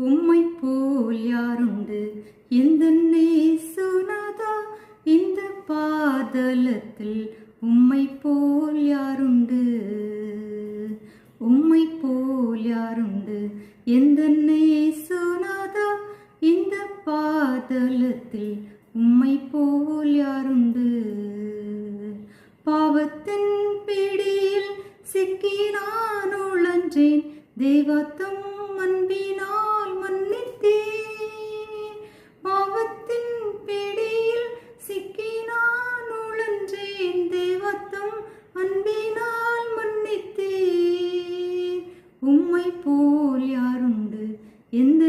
உம்மை போல் யாருண்டு? எந்த சுனாதா இந்த பாதலத்தில் உம்மை போல் யாருண்டு? உம்மை போல் யாருண்டு? எந்த சுனாதா இந்த பாதலத்தில் உம்மை போல் யாருண்டு? பாவத்தின் பிடியில் சிக்கி நான் உழன்றேன். தெய்வத்தம் போல் யாருண்டு? எந்த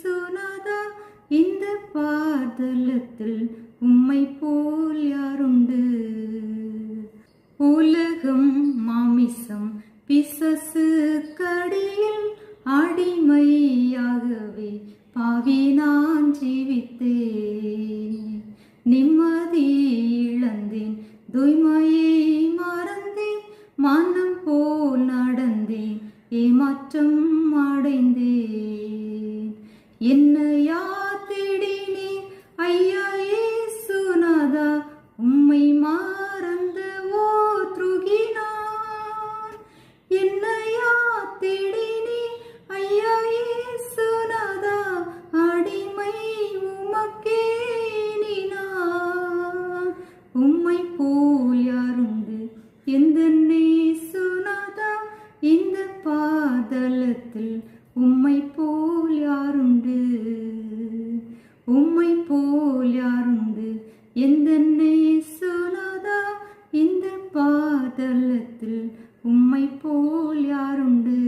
சுனாதா இந்த பாதலத்தில் உம்மை போல் யாருண்டு? உலகம் மாமிசம் பிசசு கடியில் அடிமையாகவே பாவி நான் ஜீவித்தேன். நிம்மதி இழந்தேன் தூய்மையை மறந்தேன் மனம் போ ஏமாற்றம் அடைந்தேன். என்னையா தேடினேன் ஐயா ஏசுநாதா உம்மை மாறந்த ஓ துருகினான் என்னையா தேடினேன் ஐயா ஏசுநாதா அடிமை உமக்கே உம்மை போல் யாருந்து எந்த காதலத்தில் உம்மை போல் யாருண்டு? உம்மை போல் யாருண்டு? எந்த சுனாதா இந்த பாதலத்தில் உம்மை போல் யாருண்டு?